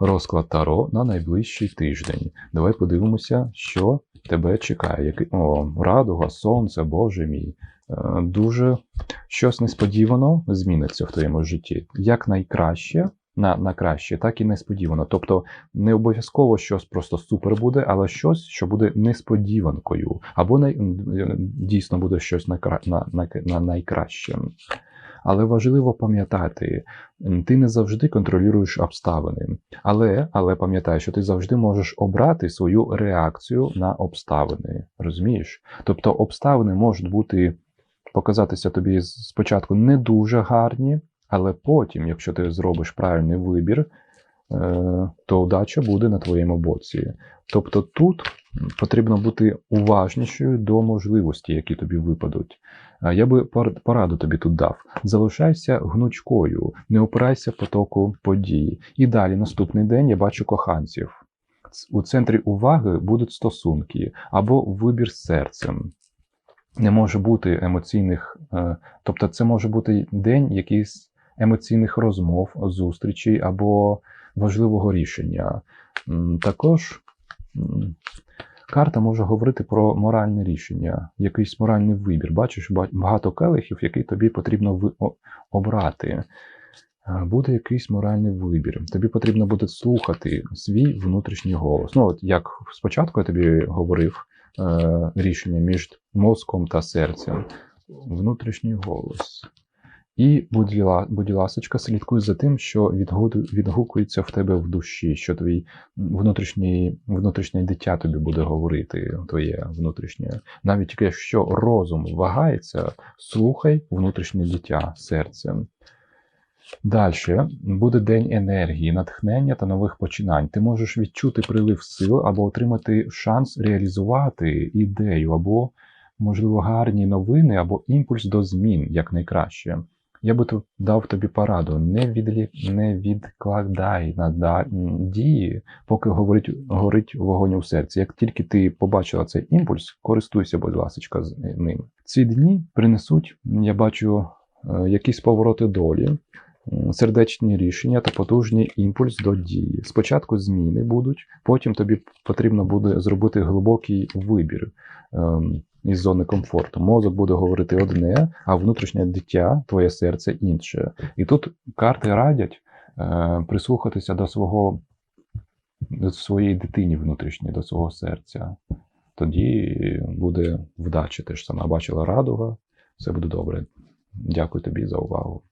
розклад Таро на найближчий тиждень. Давай подивимося, що тебе чекає. Який... О, радуга, сонце, Боже мій. Е, Дуже щось несподівано зміниться в твоєму житті. Як найкраще, на, на краще, так і несподівано. Тобто не обов'язково щось просто супер буде, але щось, що буде несподіванкою, або най... дійсно буде щось на, на, на, на найкраще. Але важливо пам'ятати, ти не завжди контролюєш обставини. Але, але пам'ятай, що ти завжди можеш обрати свою реакцію на обставини. Розумієш? Тобто обставини можуть бути показатися тобі спочатку не дуже гарні, але потім, якщо ти зробиш правильний вибір, е, то удача буде на твоєму боці. Тобто тут потрібно бути уважнішою до можливостей, які тобі випадуть. Я би пораду тобі тут дав. Залишайся гнучкою, не опирайся потоку подій. І далі, наступний день, я бачу коханців. У центрі уваги будуть стосунки або вибір серцем. Не може бути емоційних, е, тобто це може бути день якийсь емоційних розмов, зустрічей або важливого рішення. Також карта може говорити про моральне рішення, якийсь моральний вибір. Бачиш багато келихів, який тобі потрібно обрати. Е, Буде якийсь моральний вибір. Тобі потрібно буде слухати свій внутрішній голос. Ну, от як спочатку я тобі говорив е, рішення між мозком та серцем. Внутрішній голос. І, будь, будь ласочка, слідкуй за тим, що відгукується в тебе в душі, що твій внутрішній, внутрішнє дитя тобі буде говорити, твоє внутрішнє. Навіть якщо розум вагається, слухай внутрішнє дитя серцем. Далі буде день енергії, натхнення та нових починань. Ти можеш відчути прилив сил або отримати шанс реалізувати ідею, або, можливо, гарні новини, або імпульс до змін як найкраще. Я би тут дав тобі пораду: не, відлі... не відкладай на дії, поки горить, горить вогонь у серці. Як тільки ти побачила цей імпульс, користуйся, будь ласка, з ним. Ці дні принесуть, я бачу, е, якісь повороти долі, сердечні рішення та потужний імпульс до дії. Спочатку зміни будуть, потім тобі потрібно буде зробити глибокий вибір ем, із зони комфорту. Мозок буде говорити одне, а внутрішнє дитя, твоє серце інше. І тут карти радять е, прислухатися до свого до своєї дитині внутрішньої, до свого серця. Тоді буде вдача. Ти ж сама бачила радуга, все буде добре. Дякую тобі за увагу.